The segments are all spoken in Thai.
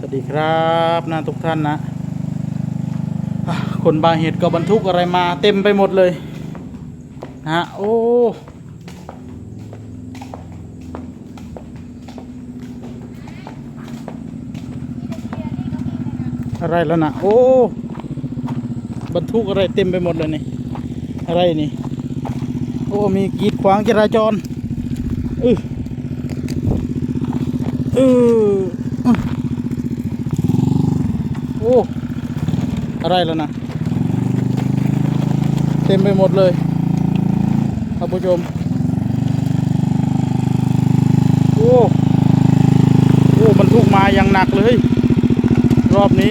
สวัสดีครับนะทุกท่านนะ คนบางเหตุก็บรรทุกอะไรมาเต็มไปหมดเลยนะฮะโอ้อะไรแล้วนะโอ้บรรทุกอะไรเต็มไปหมดเลยนี่อะไรนี่โอ้มีกีดขวางจราจรอืออืออ อ้อะไรแล้วนะเต็มไปหมดเลยท่านผู้ชมโอ้โอ้บรรทุกมาอย่างหนักเลย รอบนี้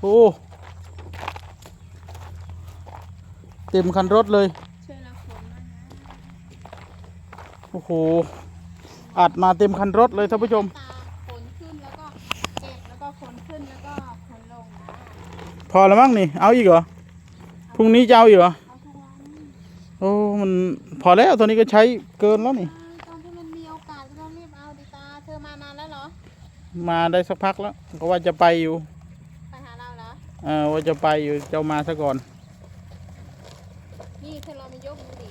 โอ้เต็มคันรถเลยช่วยรับฝนมานะโอ้โหอัดมาเต็มคันรถเลยท่านผู้ชม ตาฝนขึ้นแล้วก็เจ็บแล้วก็ฝนขึ้นแล้วก็ฝนลงนะ พ อแล้วมั้งนี่ เอาอีกเหรอ พรุ่งนี้จะเอาอีกเหรอเอาทุกวันโอ้ มันพอแล้วตอนนี้ก็ใช้เกินแล้วนี่ ตอนที่มันมีโอกาสก็ต้องรีบเอาดิตา เธอมานานแล้วเหรอ มาได้สักพักแล้ว ก็ว่าจะไปอยู่ ไปหาเราเหรอ เออว่าจะไปอยู่เจ้ามาซะก่อน นี่เธอลองมายกดูดิ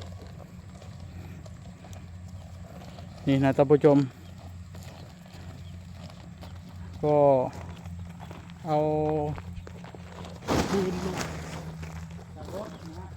นี่นะท่านผู้ชม ก็เอา คืนลงจากรถนะฮะ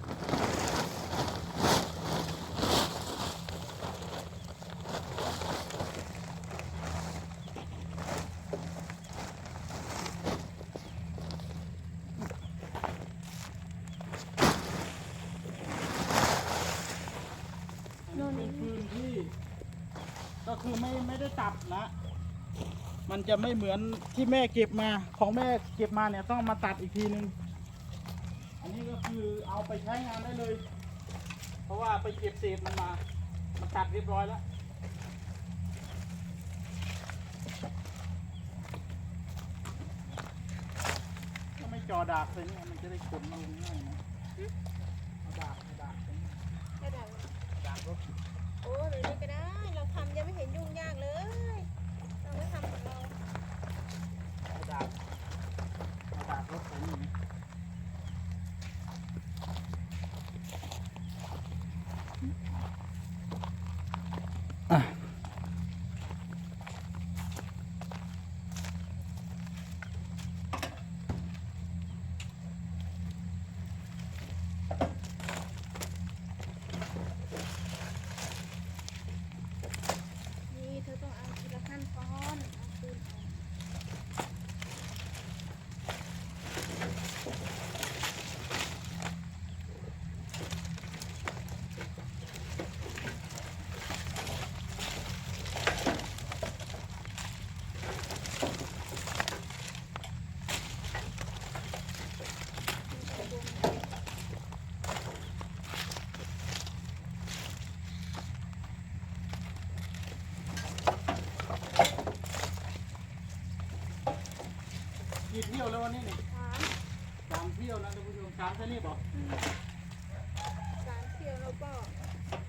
เป็นพื้นที่ ก็คือไม่ไม่ได้ตัดนะ มันจะไม่เหมือนที่แม่เก็บมา ของแม่เก็บมาเนี่ยต้องมาตัดอีกทีนึง อันนี้ก็คือเอาไปใช้งานได้เลย เพราะว่าไปเก็บเศษมันมา มันตัดเรียบร้อยแล้วก็ไม่จอดากเลยเนี่ยมันจะได้ขนลงง่ายนะเอาดากเอาดากตรงนี้ไม่ได้ดากรถ โอ้เดี๋ยวนี้ก็ได้ เราทำยังไม่เห็นยุ่งยากเลย เราไม่ทำของเรา เอาดากเอาดากรถไปนี่นะ นี่เธอต้องเอาทีละขั้นตอนเอาคืนเอา กี่เที่ยวแล้ววันนี้นี่ ถาม สามเที่ยวนะท่านผู้ชมสามเท่านี้บอกการเที่ยวแล้วก็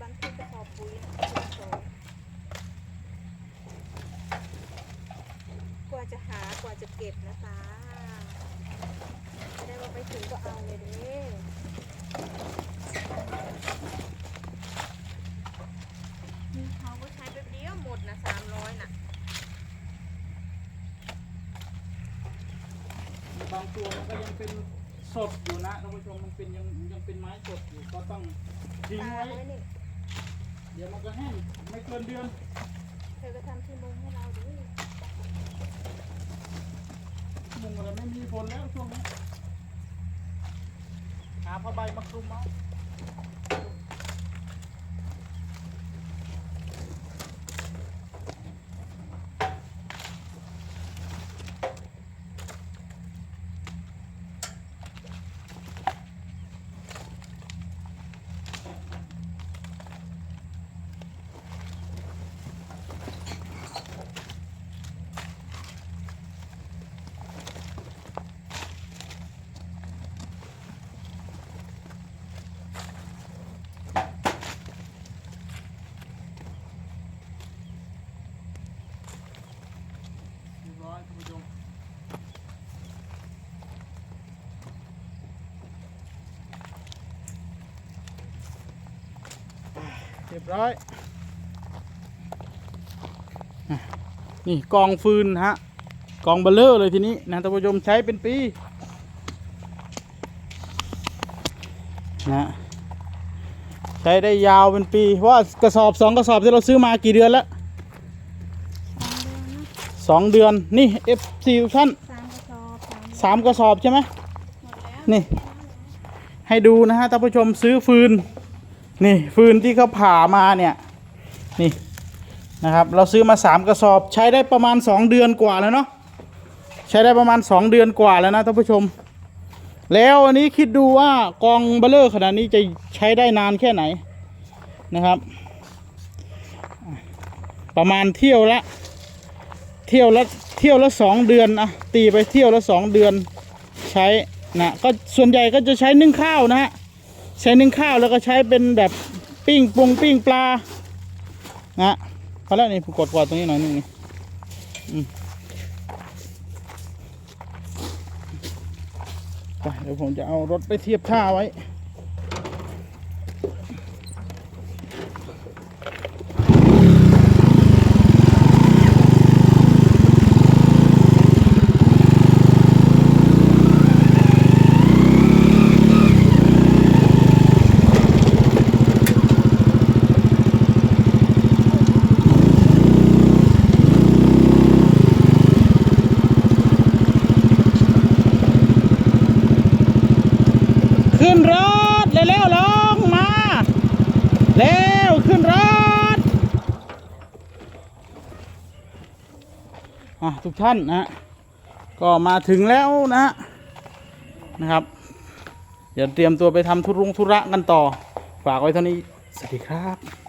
บางทีก็ขอปุ๋ยนะโกว่าจะหากว่าจะเก็บนะคะไม่ได้ว่าไปถึงก็เอาเลยเด้มีเขาก็ใช้แป๊บเดียวหมดนะสามร้อยน่ะบางตัวมันก็ยังเป็น สดอยู่นะท่านผู้ชมมันเป็นยังยังเป็นไม้สดอยู่ก็ต้องทิ้งตาไว้ไว้นี่เดี๋ยวมันก็แห้งไม่เกินเดือนเธอก็ทำที่มุงให้เราดิมุงอะไรไม่มีฝนแล้วช่วงนี้หาผ้าใบมาคลุมเอา บร้อยอะนี่กองฟืนฮะ กองเบลเลอร์เลยทีนี้นะท่านผู้ชมใช้เป็นปีนะใช้ได้ยาวเป็นปี เพราะว่ากระสอบสองกระสอบที่เราซื้อมากี่เดือนแล้วสองเดือนนะสองเดือนนี่ F4 ท่านสามกระสอบสามสามกระสอบใช่ไหมหมดแล้วนี่ ให้ดูนะฮะท่านผู้ชมซื้อฟืน นี่ฟืนที่เขาผ่ามาเนี่ยนี่นะครับเราซื้อมาสามกระสอบใช้ได้ประมาณสองเดือนกว่าแล้วเนาะใช้ได้ประมาณสองเดือนกว่าแล้วนะท่านผู้ชม แล้วอันนี้คิดดูว่ากองเบลเลอร์ขนาดนี้จะใช้ได้นานแค่ไหนนะครับ ประมาณเที่ยวละเที่ยวละเที่ยวละสองเดือนอะตีไปเที่ยวละสองเดือนใช้นะก็ส่วนใหญ่ก็จะใช้นึ่งข้าวนะฮะ ใช้นึ่งข้าวแล้วก็ใช้เป็นแบบปิ้งปรุงปิ้งปลานะพอแล้วนี่กดกวาดตรงนี้หน่อยนึงนี่ไปเดี๋ยวผมจะเอารถไปเทียบท่าไว้ ขึ้นรถเร็วๆลงมาเร็วขึ้นรถ อะทุกท่านนะก็มาถึงแล้วนะนะครับ เดี๋ยวเตรียมตัวไปทำธุรงธุระกันต่อ ฝากไว้เท่านี้ สวัสดีครับ